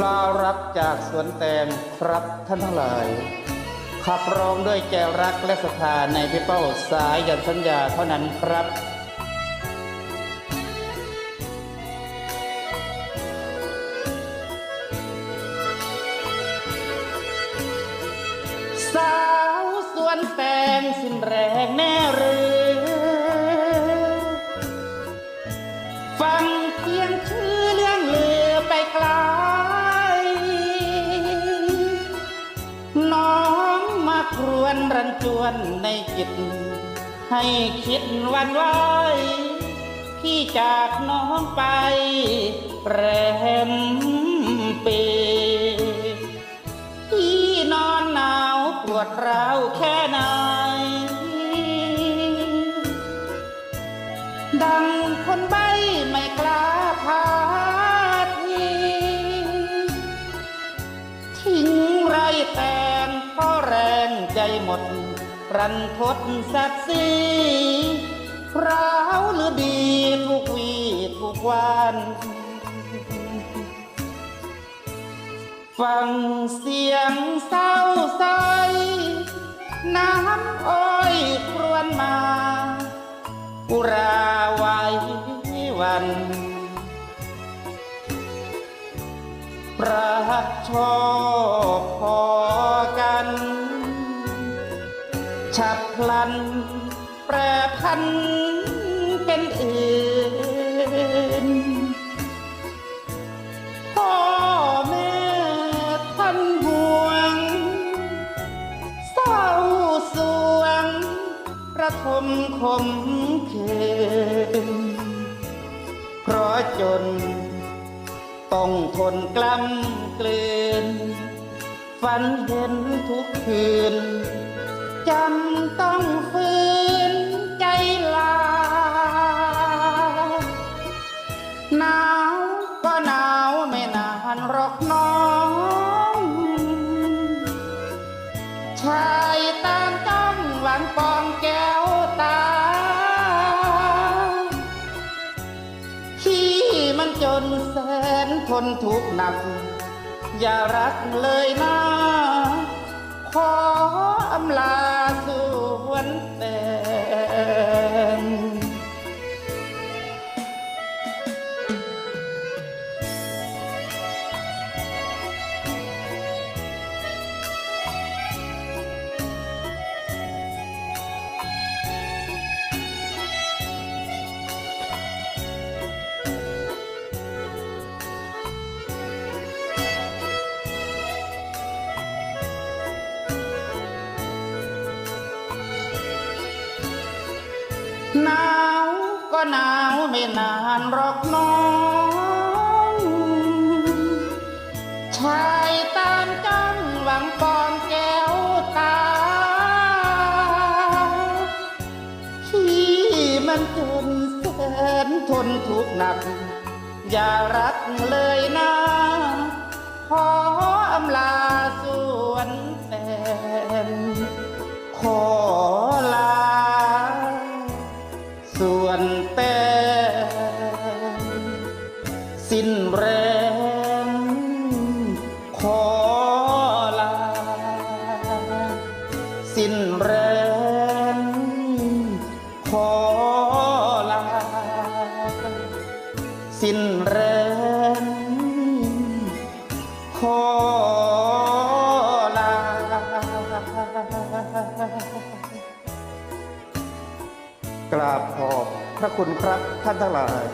ลารับจากสวนแตงครับท่านทั้งหลาย ขับร้องด้วยใจรักและศรัทธาในพี่เป้าสายยันสัญญาเท่านั้นครับสาวสวนแตงสิ้นแรงแน่ วนในจิต ให้คิดวันไหวพี่จากน้องไปแรมปีที่นอนหนาวปวดร้าวแค่ไหนดังคนใบไม่กล้าพาทีทิ้งไรแต่งก็แรงใจหมด รันทดสักสีร้าวหรือดีทุกวีทุกวัน ฟังเสียงเศร้าใสน้ำอ้อยครวนมาอุราไว้วันประชอบพอ ฉับพลัน แปรพันเป็นอื่นพ่อแม่ท่านห่วงเศร้าสวง ประทมคมคืนเพราะจน ต้องทนกล้ำกลืนฝันเห็นทุกคืน จำต้องฝืนใจลา หนาวก็หนาวไม่นานหรอกน้อง ชายตามจ้องหวังปองแก้วตา ที่มันจนแสนทนทุกข์หนัก อย่ารักเลยนะ ขออำลาสวนแต่ หนาวก็หนาวไม่นานหรอกน้อง ชายตามจ้องหวังปองแก้วตาที่มันจนแสนทนทุกข์หนัก อย่ารักเลยนะ ขออำลาส่ ส่วนแต่สิ้นแรงขอลา สิ้นแรงขอลา สิ้นแรง กราบขอบพระคุณครับท่านทั้งหลาย